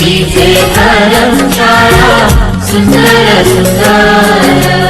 सरस्वतीचे घर शाळा सुंदर।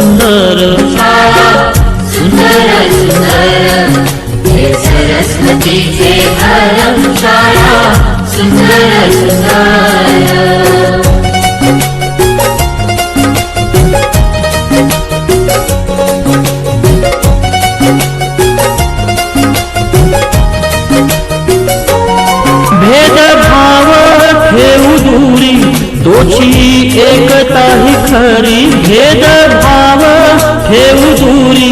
सरस्वतीचे घर शाळा सुंदर सुंदर भेदभाव ठेवू दूरी दोची एकता ही खरी. भेदभाव ठेवू दूरी